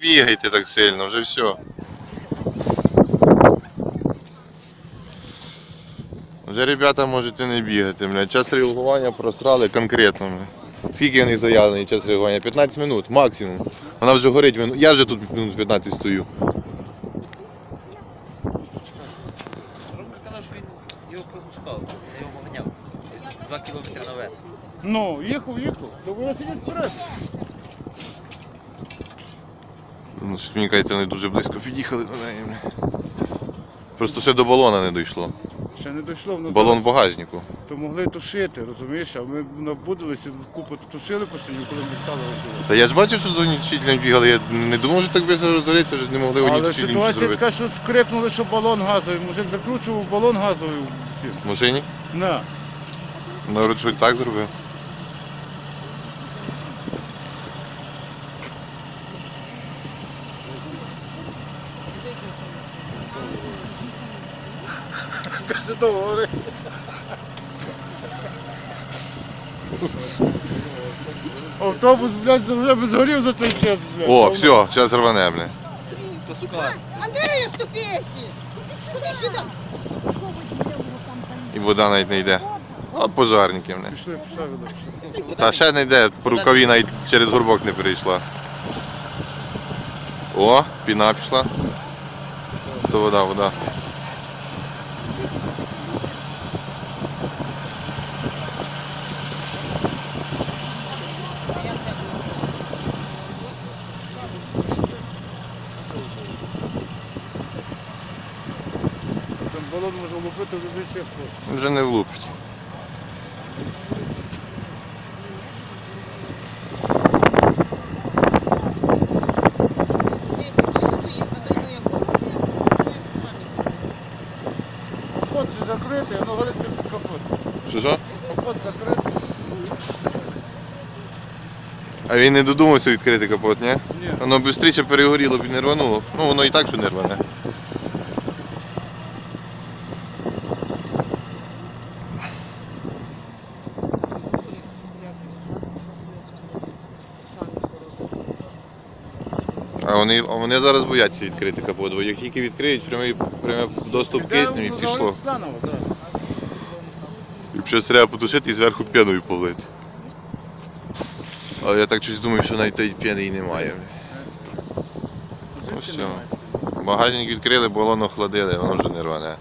бігайте так сильно, вже все. Вже ребята можете не бігати, блядь. Час реагування просрали конкретно. Скільки у них заявлений час реагування? 15 минут, максимум. Вона вже горить, я вже тут минут 15 стою. Ромка казав, що він його пропускав, я його ганяв. Два кілометри наверх. Ну, їхав, їхав. Ви сидіть вперед. Ну, мені кажеться, вони дуже близько під'їхали до неї. Просто ще до балона не дійшло. Ще не дійшло, воно Балон в багажнику. то могли тушити, розумієш, а ми набудилися, купу тушили по селі, коли ми стали отсюди. Та я ж бачив, що зоні чітлям бігали, я не думав, що так швидко розориться, вже не могли Але чітлям ситуація зробити. така, що скрикнули, що балон газовий. Мужик закручував балон газовий в цім. В машині? На. Народ що так зробив. Каже, добре. Автобус, блядь, вже згорів за цей час, блядь. О, все, зараз рване, бля. Пускай. Андрея, ступейся! Куди сюди? І вода навіть не йде. От пожарники, бля. Пішли, пішли, пішли. Та ще не йде, по рукаві навіть через горбок не перейшла. О, піна пішла. То вода, вода. Там балон може лупити в просто. Вже не влупить. Капот же закритий, воно гориться під капот. Що? Капот закритий. А він не додумався відкрити капот, ні? Ні. Воно швидше перегоріло б і не рвануло. Ну воно і так, що не рване. А вони, а вони зараз бояться відкрити капот, бо як тільки відкриють прямий, прямий доступ кисню і пішло. І щось треба потушити і зверху п'яною полити. Але я так щось думаю, що навіть тої п'яний немає. Ну все. Багажник відкрили, балон охладили, воно вже не рване.